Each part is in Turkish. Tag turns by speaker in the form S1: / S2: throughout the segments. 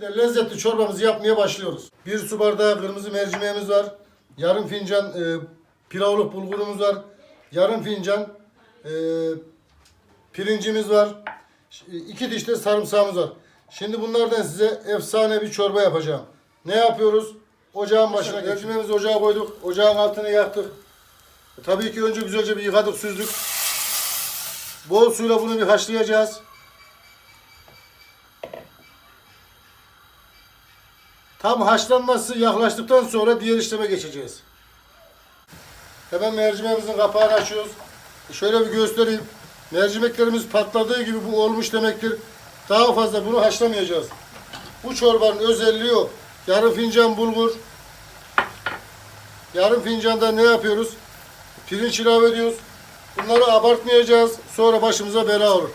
S1: De Lezzetli çorbamızı yapmaya başlıyoruz. Bir su bardağı kırmızı mercimeğimiz var. Yarım fincan e, pilavlık bulgurumuz var. Yarım fincan e, pirincimiz var. İki diş de sarımsağımız var. Şimdi bunlardan size efsane bir çorba yapacağım. Ne yapıyoruz? Ocağın başına mercimeğimizi ocağa koyduk. Ocağın altını yaktık. E, Tabii ki önce güzelce bir yıkadık, süzdük. Bol suyla bunu bir haşlayacağız. Tam haşlanması yaklaştıktan sonra diğer işleme geçeceğiz. Hemen mercimeğimizin kapağını açıyoruz. Şöyle bir göstereyim. Mercimeklerimiz patladığı gibi bu olmuş demektir. Daha fazla bunu haşlamayacağız. Bu çorbanın özelliği o. Yarım fincan bulgur. Yarım fincanda ne yapıyoruz? Pirinç ilave ediyoruz. Bunları abartmayacağız. Sonra başımıza bela olur.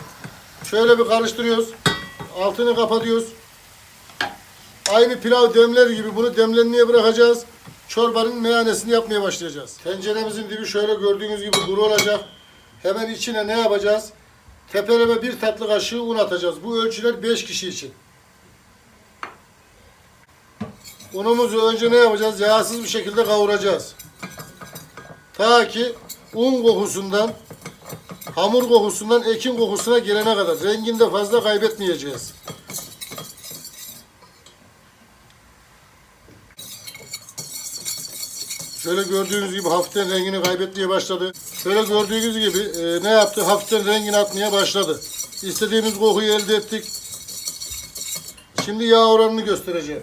S1: Şöyle bir karıştırıyoruz. Altını kapatıyoruz. Aynı pilav demler gibi bunu demlenmeye bırakacağız. Çorbanın meyanesini yapmaya başlayacağız. Tenceremizin dibi şöyle gördüğünüz gibi kuru olacak. Hemen içine ne yapacağız? Tepeleme bir tatlı kaşığı un atacağız. Bu ölçüler 5 kişi için. Unumuzu önce ne yapacağız? Yağsız bir şekilde kavuracağız. Ta ki un kokusundan, hamur kokusundan ekin kokusuna gelene kadar. Renginde fazla kaybetmeyeceğiz. Şöyle gördüğünüz gibi hafiften rengini kaybetmeye başladı. Şöyle gördüğünüz gibi e, ne yaptı? Hafiften rengini atmaya başladı. İstediğimiz kokuyu elde ettik. Şimdi yağ oranını göstereceğim.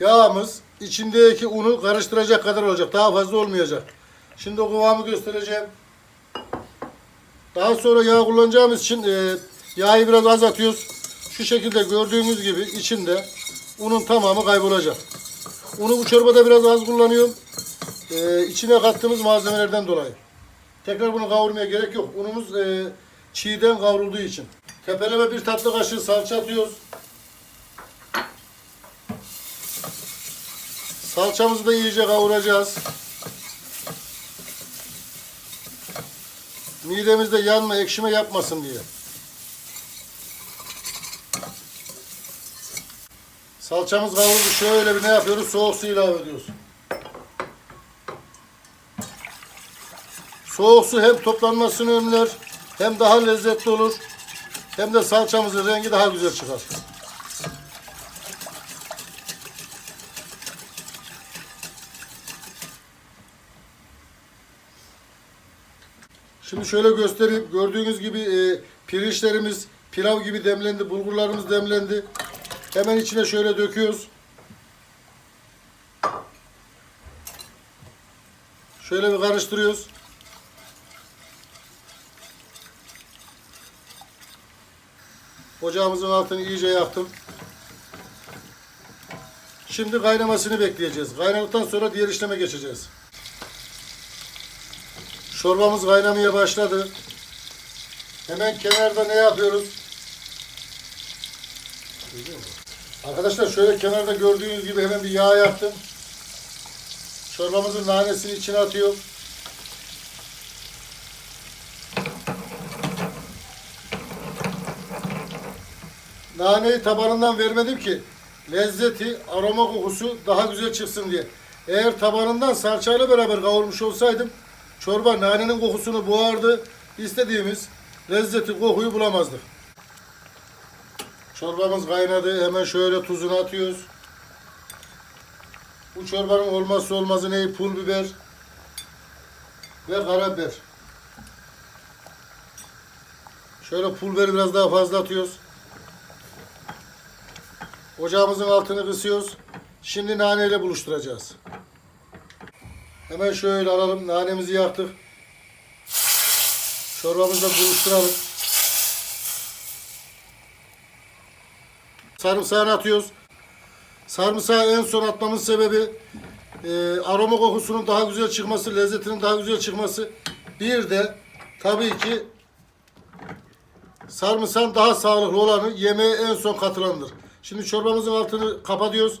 S1: Yağımız içindeki unu karıştıracak kadar olacak. Daha fazla olmayacak. Şimdi o kıvamı göstereceğim. Daha sonra yağ kullanacağımız için e, yağı biraz azaltıyoruz. Şu şekilde gördüğünüz gibi içinde unun tamamı kaybolacak. Unu bu çorbada biraz az kullanıyorum. Ee, içine kattığımız malzemelerden dolayı. Tekrar bunu kavurmaya gerek yok. Unumuz e, çiğden kavrulduğu için. Tepeleme bir tatlı kaşığı salça atıyoruz. Salçamızı da iyice kavuracağız. Midemizde yanma, ekşime yapmasın diye. Salçamız kavruldu. Şöyle bir ne yapıyoruz? Soğuk su ilave ediyoruz. Soğuk su hem toplanmasını önler, hem daha lezzetli olur, hem de salçamızın rengi daha güzel çıkar. Şimdi şöyle göstereyim. Gördüğünüz gibi e, pirinçlerimiz pilav gibi demlendi, bulgurlarımız demlendi. Hemen içine şöyle döküyoruz. Şöyle bir karıştırıyoruz. Ocağımızın altını iyice yaktım. Şimdi kaynamasını bekleyeceğiz. Kaynadıktan sonra diğer işleme geçeceğiz. Çorbamız kaynamaya başladı. Hemen kenarda ne yapıyoruz? Arkadaşlar şöyle kenarda gördüğünüz gibi hemen bir yağ yaktım. Çorbamızın nanesini içine atıyorum. Naneyi tabanından vermedim ki lezzeti, aroma kokusu daha güzel çıksın diye. Eğer tabanından salçayla beraber kavurmuş olsaydım çorba nanenin kokusunu boğardı. İstediğimiz lezzeti, kokuyu bulamazdık. Çorbamız kaynadı. Hemen şöyle tuzunu atıyoruz. Bu çorbanın olmazsa olmazı ne? Pul biber ve karabiber. Şöyle pul biberi biraz daha fazla atıyoruz. Ocağımızın altını kısıyoruz. Şimdi naneyle buluşturacağız. Hemen şöyle alalım. Nanemizi yaktık. Çorbamızla buluşturalım. Sarımsağını atıyoruz. Sarımsağı en son atmamın sebebi e, aroma kokusunun daha güzel çıkması, lezzetinin daha güzel çıkması. Bir de tabii ki sarımsağın daha sağlıklı olanı yemeğe en son katılandır. Şimdi çorbamızın altını kapatıyoruz.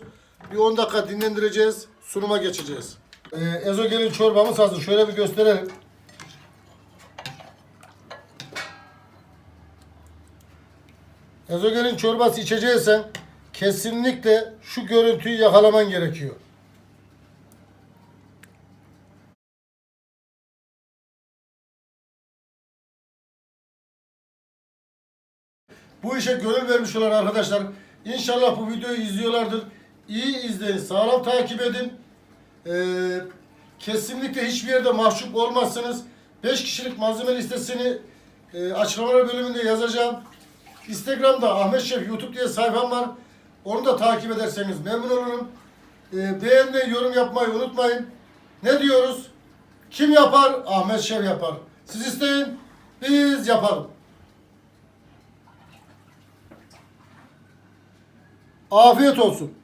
S1: Bir 10 dakika dinlendireceğiz. Sunuma geçeceğiz. E, ezogelin çorbamız hazır. Şöyle bir gösterelim. Ezogelin çorbası içeceksen kesinlikle şu görüntüyü yakalaman gerekiyor. Bu işe gönül vermiş olan arkadaşlar inşallah bu videoyu izliyorlardır. İyi izleyin, sağlam takip edin. Ee, kesinlikle hiçbir yerde mahcup olmazsınız. 5 kişilik malzeme listesini e, açıklamalar bölümünde yazacağım. Instagram'da Ahmet Şef YouTube diye sayfam var. Onu da takip ederseniz memnun olurum. Ee, beğenmeyi, yorum yapmayı unutmayın. Ne diyoruz? Kim yapar? Ahmet Şef yapar. Siz isteyin, biz yapalım. Afiyet olsun.